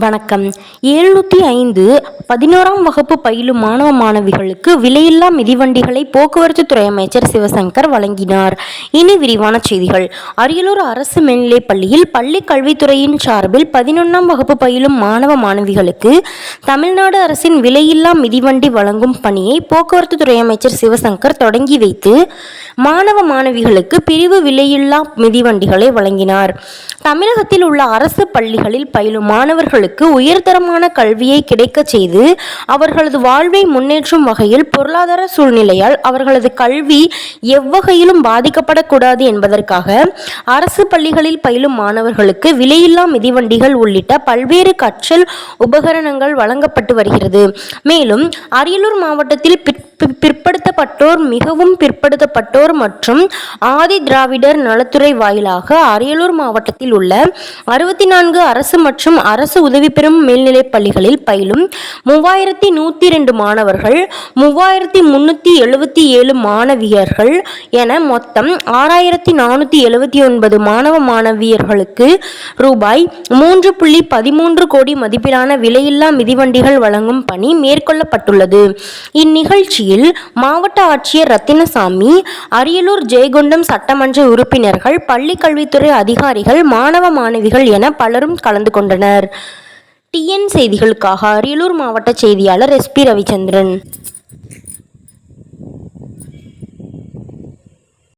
வணக்கம். எழுநூற்றி ஐந்து பதினோராம் வகுப்பு பயிலும் மாணவ மாணவிகளுக்கு விலையில்லா மிதிவண்டிகளை போக்குவரத்து துறை அமைச்சர் சிவசங்கர் வழங்கினார். இனி விரிவான செய்திகள். அரியலூர் அரசு மேல்நிலைப் பள்ளியில் பள்ளி கல்வித்துறையின் சார்பில் பதினொன்றாம் வகுப்பு பயிலும் மாணவ மாணவிகளுக்கு தமிழ்நாடு அரசின் விலையில்லா மிதிவண்டி வழங்கும் பணியை போக்குவரத்து துறை அமைச்சர் சிவசங்கர் தொடங்கி வைத்து மாணவ மாணவிகளுக்கு பிரிவு விலையில்லா மிதிவண்டிகளை வழங்கினார். தமிழகத்தில் உள்ள அரசு பள்ளிகளில் பயிலும் மாணவர்கள் மாணவர்களுக்கு உயர்தரமான கல்வியை கிடைக்கச் செய்து அவர்களது வாழ்வை முன்னேற்றும் வகையில் பொருளாதார சூழ்நிலையால் அவர்களது கல்வி எவ்வகையிலும் பாதிக்கப்படக்கூடாது என்பதற்காக அரசு பள்ளிகளில் பயிலும் மாணவர்களுக்கு விலையில்லா மிதிவண்டிகள் உள்ளிட்ட பல்வேறு கற்றல் உபகரணங்கள் வழங்கப்பட்டு வருகிறது. மேலும் அரியலூர் மாவட்டத்தில் பிற் பிற்படுத்தப்பட்டோர் மிகவும் பிற்படுத்தப்பட்டோர் மற்றும் ஆதி திராவிடர் நலத்துறை வாயிலாக அரியலூர் மாவட்டத்தில் உள்ள அறுபத்தி நான்கு அரசு மற்றும் அரசு உதவி பெறும் மேல்நிலைப் பள்ளிகளில் பயிலும் மூவாயிரத்தி நூற்றி ரெண்டு மாணவர்கள் மூவாயிரத்தி முன்னூற்றி எழுபத்தி ஏழு மாணவியர்கள் என மொத்தம் ஆறாயிரத்தி நானூற்றி எழுபத்தி ஒன்பது மாணவ மாணவியர்களுக்கு ரூபாய் மூன்று புள்ளி பதிமூன்று கோடி மதிப்பிலான விலையில்லா மிதிவண்டிகள் வழங்கும் பணி மேற்கொள்ளப்பட்டுள்ளது. இந்நிகழ்ச்சியில் மாவட்ட ஆட்சியர் ரத்தினசாமி அரியலூர் ஜெயகுண்டம் சட்டமன்ற உறுப்பினர்கள் பள்ளி கல்வித்துறை அதிகாரிகள் மாணவ மாணவிகள் என பலரும் கலந்து கொண்டனர். டிஎன் செய்திகளுக்காக அரியலூர் மாவட்ட செய்தியாளர் எஸ்பி ரவிச்சந்திரன்.